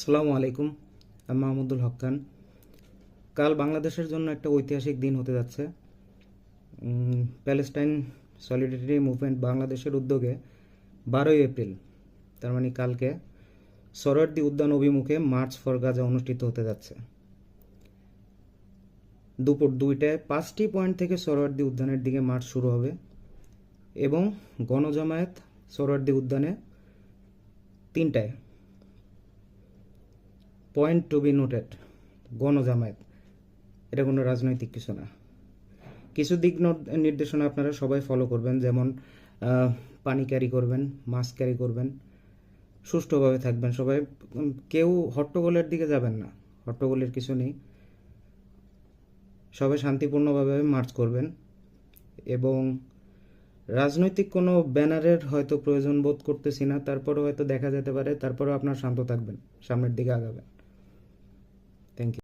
আসসালামু আলাইকুম, আমি মাহমুদুল হক খান। কাল বাংলাদেশের জন্য একটা ঐতিহাসিক দিন হতে যাচ্ছে। প্যালেস্টাইন সলিডারিটি মুভমেন্ট বাংলাদেশের উদ্যোগে বারোই এপ্রিল, তার মানে কালকে সরোয়ার্দি উদ্যান অভিমুখে মার্চ ফর গাজা অনুষ্ঠিত হতে যাচ্ছে। দুপুর দুইটায় পাঁচটি পয়েন্ট থেকে সরোয়ার্দি উদ্যানের দিকে মার্চ শুরু হবে এবং গণজামায়াত সরোয়ার্দি উদ্যানে তিনটায় পয়েন্ট টু বি নোটেড গণজামায়াত, এটা কোনো রাজনৈতিক কিছু না। কিছু দিক নির্দেশনা আপনারা সবাই ফলো করবেন, যেমন পানি ক্যারি করবেন মাস্ক ক্যারি করবেন, সুষ্ঠুভাবে থাকবেন। সবাই কেউ হট্টগোলের দিকে যাবেন না, হট্টগোলের কিছু নেই। সবাই শান্তিপূর্ণভাবে মার্চ করবেন এবং রাজনৈতিক কোনো ব্যানারের হয়তো প্রয়োজন বোধ করতেছি না, তারপরেও হয়তো দেখা যেতে পারে, তারপরেও আপনার শান্ত থাকবেন, সামনের দিকে আগাবেন। Thank you.